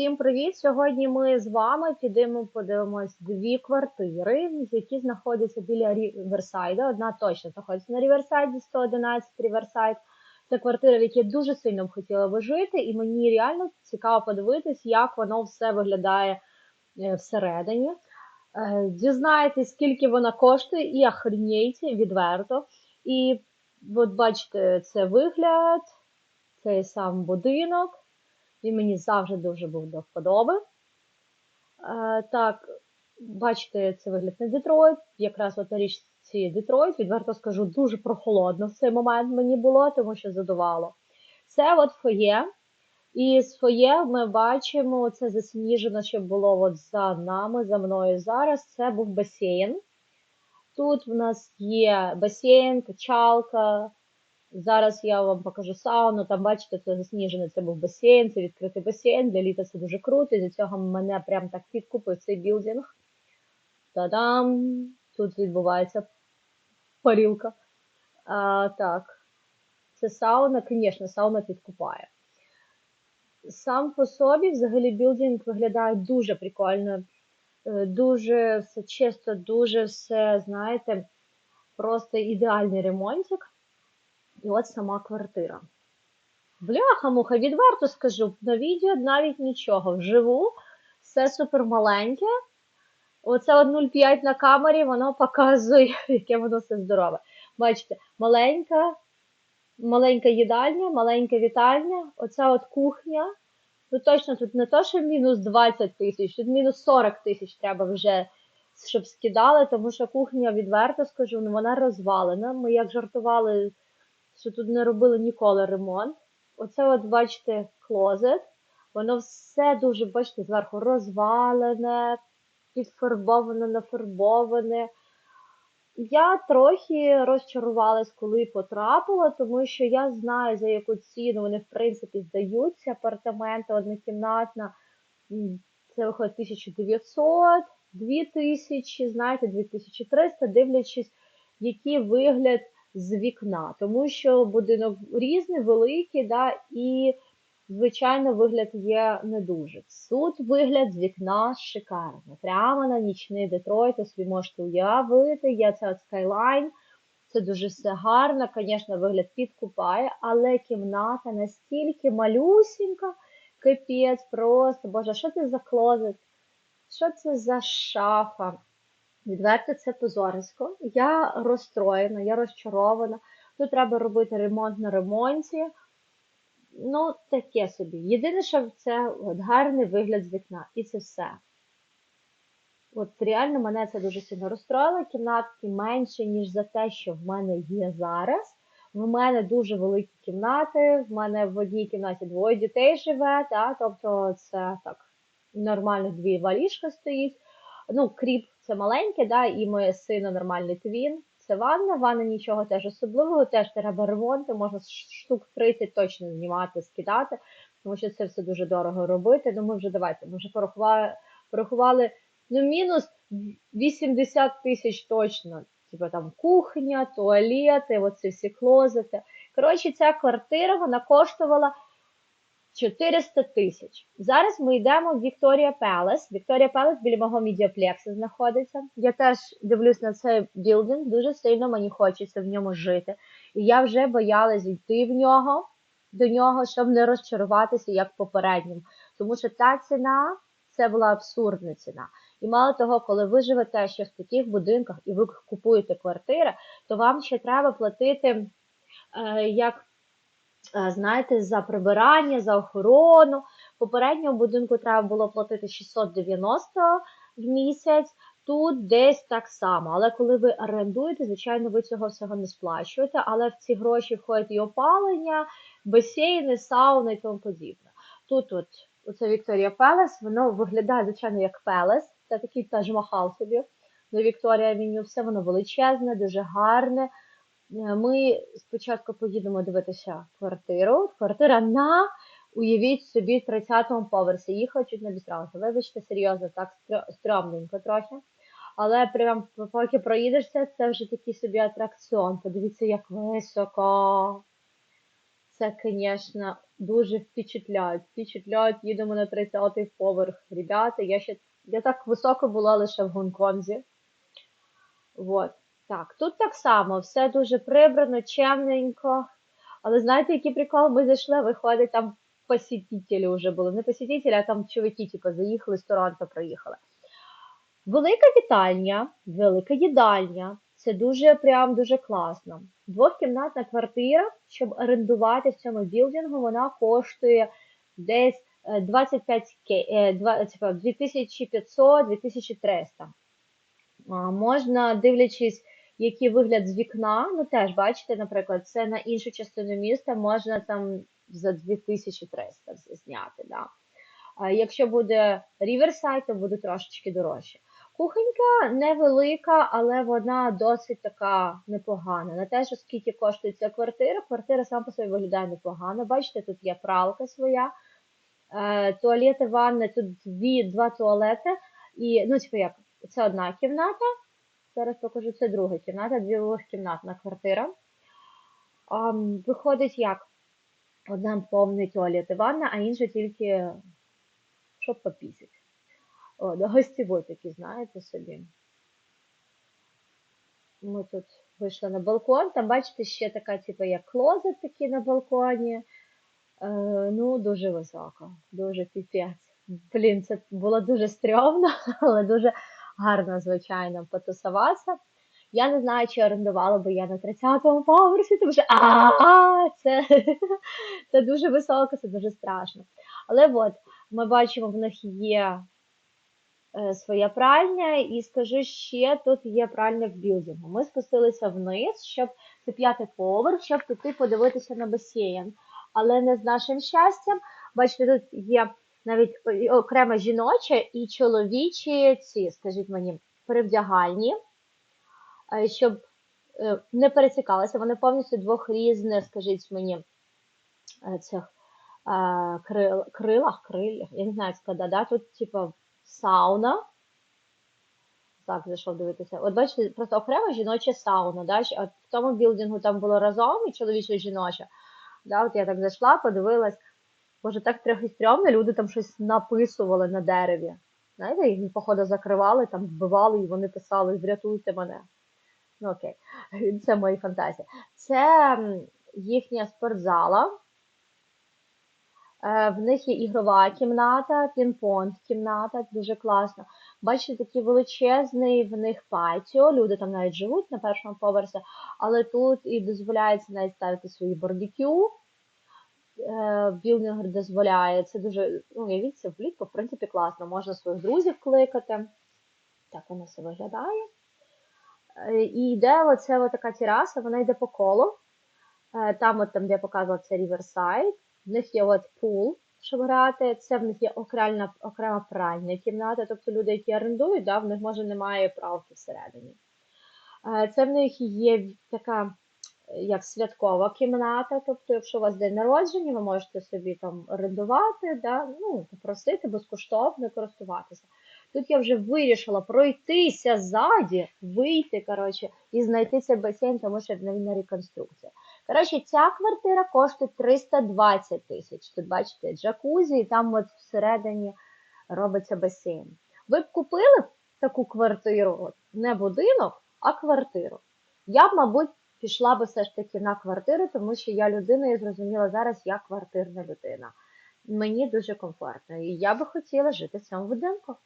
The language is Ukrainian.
Всім привіт! Сьогодні ми з вами підемо подивимось дві квартири, які знаходяться біля Ріверсайда. Одна точно знаходиться на Ріверсайді, 111 Ріверсайд. Це квартира, в якій я дуже сильно б хотіла би жити, і мені реально цікаво подивитись, як воно все виглядає е, всередині. Е, Дізнаєтесь, скільки вона коштує, і охренійте відверто. І от бачите, це вигляд, цей сам будинок. Він мені завжди дуже був до вподоби. Е, так, бачите, це вигляд на Детройт. Якраз от на річці Детройт, відверто скажу, дуже прохолодно в цей момент мені було, тому що задувало. Це от фоє. І з фоє ми бачимо, це засніжено, що було от за нами, за мною зараз. Це був басейн. Тут в нас є басейн, качалка. Зараз я вам покажу сауну. Там, бачите, це засніжене, це був басейн, це відкритий басейн. Для літа це дуже круто. І за цього мене прям так підкупив цей білдинг. Та-дам! Тут відбувається парілка. А, Так, це сауна, звісно, сауна підкупає. Сам по собі, взагалі, білдинг виглядає дуже прикольно. Е, дуже все чисто, дуже все, знаєте, просто ідеальний ремонтик. І от сама квартира. Бляха-муха, відверто скажу, на відео навіть нічого. Вживу, все супер маленьке. Оце от 0,5 на камері, воно показує, яке воно все здорове. Бачите, маленька, маленька їдальня, маленька вітальня, оця от кухня. Ну точно тут не то, що мінус 20 тисяч, тут мінус 40 тисяч треба вже, щоб скидали, тому що кухня, відверто скажу, ну вона розвалена. Ми як жартували що тут не робили ніколи ремонт. Оце, от, бачите, клозет. Воно все дуже, бачите, зверху розвалене, підфарбоване, нафарбоване. Я трохи розчарувалась, коли потрапила, тому що я знаю, за яку ціну вони, в принципі, здаються. Апартаменти однокімнатна, це виходить 1900, 2000, знаєте, 2300, дивлячись, який вигляд з вікна, тому що будинок різний, великий, да, і, звичайно, вигляд є не дуже. Тут вигляд з вікна шикарний. Прямо на нічний Детройт, ви собі можете уявити, є це скайлайн. Це дуже все гарно, звісно, вигляд підкупає, але кімната настільки малюсінька, капець, просто, боже, що це за клозет? Що це за шафа? Відверто це позорисько. Я розстроєна, я розчарована. Тут треба робити ремонт на ремонті. Ну, таке собі. Єдине, що це от, гарний вигляд з вікна. І це все. От реально мене це дуже сильно розстроїло. Кімнатки менше, ніж за те, що в мене є зараз. В мене дуже великі кімнати. В мене в одній кімнаті двоє дітей живе. Та? Тобто це так нормально дві валіжка стоїть. Ну, кріп це маленьке, да, і моє сина нормальний твін. Це ванна, ванна нічого теж особливого, теж треба ремонти, можна штук 30 точно знімати, скидати, тому що це все дуже дорого робити. Ну ми вже давайте, ми вже порахували, порахували ну, мінус 80 тисяч точно. Типу там кухня, туалети, оці всі клозити. Коротше, ця квартира вона коштувала 400 тисяч. Зараз ми йдемо в Вікторія Пелес. Вікторія Пелес біля мого медіаплексу знаходиться. Я теж дивлюсь на цей білдинг, дуже сильно мені хочеться в ньому жити. І я вже боялась йти в нього, до нього, щоб не розчаруватися як попереднім. Тому що та ціна це була абсурдна ціна. І мало того, коли ви живете ще в таких будинках і ви купуєте квартири, то вам ще треба платити е, як знаєте, за прибирання, за охорону. Попередньому будинку треба було платити 690 в місяць, тут десь так само. Але коли ви орендуєте, звичайно, ви цього всього не сплачуєте, але в ці гроші входять і опалення, басейни, сауни і тому подібне. Тут от, оце Вікторія Пелес, воно виглядає, звичайно, як Пелес. Це такий теж махал собі до Вікторія Авеню. Все воно величезне, дуже гарне. Е, ми спочатку поїдемо дивитися квартиру. Квартира на, уявіть собі, 30-му поверсі. Їхала чуть не обістралася. Вибачте, серйозно, так стрьомненько трохи. Але прям поки проїдешся, це вже такий собі атракціон. Подивіться, як високо. Це, звісно, дуже впечатляють. Впечатляють, їдемо на 30-й поверх. Ребята, я ще я так високо була лише в Гонконзі. Вот. Так, тут так само, все дуже прибрано, чемненько. Але знаєте, який прикол? Ми зайшли, виходить, там посетителі вже були. Не посетителі, а там чоловіки, типу, заїхали з Торонто, приїхали. Велика вітальня, велика їдальня. Це дуже прям дуже класно. Двохкімнатна квартира, щоб орендувати в цьому білдингу, вона коштує десь е, 25 ке- е, два- типа, 2500-2300. Можна, дивлячись, який вигляд з вікна, ну теж бачите, наприклад, це на іншу частину міста можна там за 2300 зняти. Да. Якщо буде Riverside, то буде трошечки дорожче. Кухонька невелика, але вона досить така непогана. На те, що скільки коштує ця квартира, квартира сам по собі виглядає непогано. Бачите, тут є пралка своя, е, туалети, ванни, тут дві, два туалети. І, ну, типу як, це одна кімната. Зараз покажу, це друга кімната, двокімнатна квартира. А, виходить як? Одна повний туалет і ванна, а інша тільки щоб попісять. О, до гостєвой такі, знаєте собі. Ми тут вийшли на балкон, там, бачите, ще така, типу, як клозет такий на балконі. Е, ну, дуже високо, дуже піпець. Блін, це було дуже стрьомно, але дуже гарно, звичайно, потусуватися. Я не знаю, чи орендувала би я на 30-му поверсі, тому що а це, це дуже високо, це дуже страшно. Але от ми бачимо, в них є е, своя пральня, і скажу ще, тут є пральня в білдингу. Ми спустилися вниз, щоб це п'ятий поверх, щоб піти подивитися на басейн. Але не з нашим щастям. Бачите, тут є навіть окремо жіноче і чоловічі ці, скажіть мені, перевдягальні, е, щоб е, не пересікалися. Вони повністю двох різних, скажіть мені, е, цих крил, крилах, крилях, я не знаю, як да? тут типу сауна. Так, зайшов дивитися. От бачите, просто окремо жіноча сауна, да? в тому білдингу там було разом і чоловіче і жіноче. Да? От я так зайшла, подивилась. Боже, так трохи стрьомно, люди там щось написували на дереві. Знаєте, їх, походу, закривали, там вбивали, і вони писали Врятуйте мене. Ну окей, це мої фантазії. Це їхня спортзала. Е, В них є ігрова кімната, пінг-понг кімната, дуже класно. Бачите, такий величезний в них патіо, люди там навіть живуть на першому поверсі, але тут і дозволяється навіть ставити свої барбекю. Е, Білдинг дозволяє, це дуже, ну, уявіть, це влітку, в принципі, класно. Можна своїх друзів кликати. Так воно все виглядає. Е, І йде оце така тераса, вона йде по колу. Е, Там, от там, де я показувала, це Riverside. В них є от пул, щоб грати. Це в них є окрема, окрема пральня кімната. Тобто люди, які орендують, да, в них може немає пралки всередині. Це в них є така як святкова кімната. Тобто, якщо у вас день народження, ви можете собі там орендувати, да, ну, попросити безкоштовно користуватися. Тут я вже вирішила пройтися ззаді, вийти, коротше, і знайти цей басейн, тому що він на реконструкція. Коротше, ця квартира коштує 320 тисяч. Тут бачите, джакузі, і там от всередині робиться басейн. Ви б купили таку квартиру, не будинок, а квартиру. Я б, мабуть, пішла би все ж таки на квартиру, тому що я людина і зрозуміла зараз, я квартирна людина. Мені дуже комфортно, і я би хотіла жити в цьому будинку.